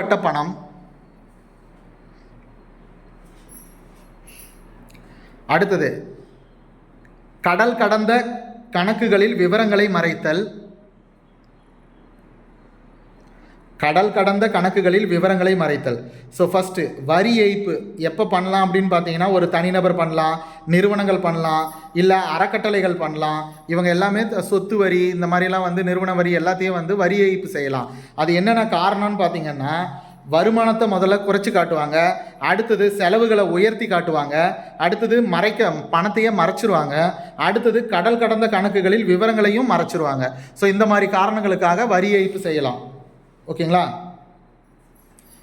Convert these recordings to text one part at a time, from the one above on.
பட்ட பணம். அடுத்தது கடல் கடந்த கணக்குகளில் விவரங்களை மறைத்தல். கடல் கடந்த கணக்குகளில் விவரங்களை மறைத்தல். ஸோ ஃபஸ்ட்டு வரி ஏய்ப்பு எப்போ பண்ணலாம் அப்படின்னு பார்த்தீங்கன்னா ஒரு தனிநபர் பண்ணலாம் நிறுவனங்கள் பண்ணலாம் இல்லை அறக்கட்டளைகள் பண்ணலாம். இவங்க எல்லாமே சொத்து வரி இந்த மாதிரிலாம் வந்து நிறுவன வரி எல்லாத்தையும் வந்து வரி ஏய்ப்பு செய்யலாம். அது என்னென்ன காரணம்னு பார்த்தீங்கன்னா வருமானத்தை முதல்ல குறைச்சி காட்டுவாங்க அடுத்தது செலவுகளை உயர்த்தி காட்டுவாங்க அடுத்தது மறைக்க பணத்தையே மறைச்சிருவாங்க அடுத்தது கடல் கடந்த கணக்குகளில் விவரங்களையும் மறைச்சிருவாங்க. ஸோ இந்த மாதிரி காரணங்களுக்காக வரி ஏய்ப்பு செய்யலாம். ஓகேங்களா?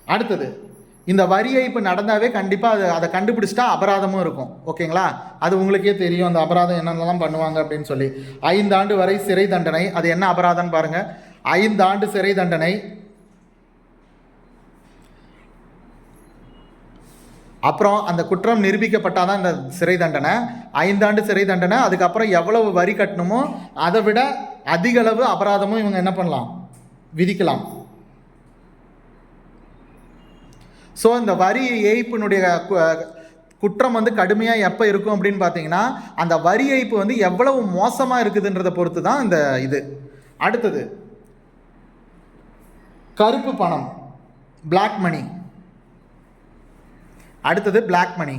அடுத்தது இந்த வரி இப்போ நடந்தாவே கண்டிப்பாக அது அதை கண்டுபிடிச்சிட்டா அபராதமும் இருக்கும். ஓகேங்களா? அது உங்களுக்கே தெரியும் அந்த அபராதம் என்னென்னலாம் பண்ணுவாங்க அப்படின்னு சொல்லி. ஐந்தாண்டு வரை சிறை தண்டனை அது என்ன அபராதம்னு பாருங்க. ஐந்தாண்டு சிறை தண்டனை. அப்புறம் அந்த குற்றம் நிரூபிக்கப்பட்டால் தான் இந்த சிறை தண்டனை. ஐந்தாண்டு சிறை தண்டனை அதுக்கப்புறம் எவ்வளவு வரி கட்டணுமோ அதை விட அதிகளவு அபராதமும் இவங்க என்ன பண்ணலாம்? விதிக்கலாம். ஸோ இந்த வரி ஏய்ப்பினுடைய கு- குற்றம் வந்து கடுமையாக எப்போ இருக்கும் அப்படின்னு பார்த்தீங்கன்னா அந்த வரி ஏய்ப்பு வந்து எவ்வளவு மோசமாக இருக்குதுன்றதை பொறுத்து தான் இந்த இது. அடுத்தது கருப்பு பணம் பிளாக் மணி அடுத்தது பிளாக் மணி